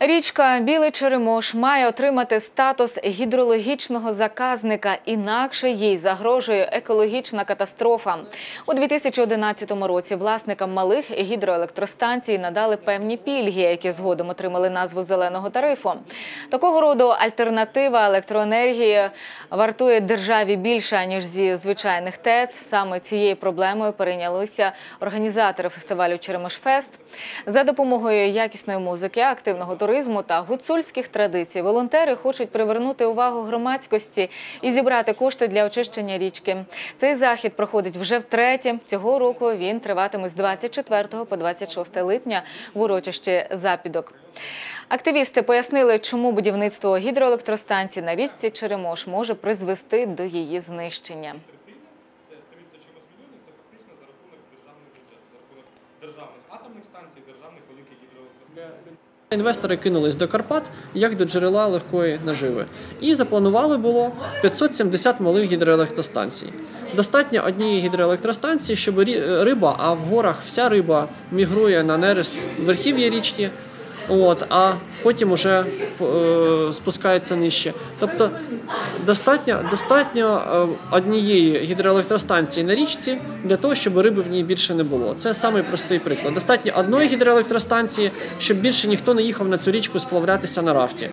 Річка Білий Черемош має отримати статус гідрологічного заказника, інакше їй загрожує екологічна катастрофа. У 2011 році власникам малих гідроелектростанцій надали певні пільги, які згодом отримали назву зеленого тарифу. Такого роду альтернатива електроенергії вартує державі більше ніж зі звичайних ТЕЦ. Саме цією проблемою перейнялися організатори фестивалю Черемошфест за допомогою якісної музики, активного туризму та гуцульських традицій. Волонтери хочуть привернути увагу громадськості і зібрати кошти для очищення річки. Цей захід проходить вже втретє. Цього року він триватиме з 24 по 26 липня в урочищі Запідок. Активісти пояснили, чому будівництво гідроелектростанцій на річці Черемош може призвести до її знищення. це 300 чимось це фактично за рахунок державного за рахунок державних атомних станцій, державних великих гідроелектростанцій. Інвестори кинулись до Карпат як до джерела легкої наживи. І запланували було 570 малих гідроелектростанцій. Достатньо однієї гідроелектростанції, щоб риба, а в горах вся риба мігрує на нерест верхів'я річки. От, а потім уже е, спускається нижче. Тобто достатньо, достатньо е, однієї гідроелектростанції на річці для того, щоб риби в ній більше не було. Це самий простий приклад. Достатньо одної гідроелектростанції, щоб більше ніхто не їхав на цю річку сплавлятися на рафті.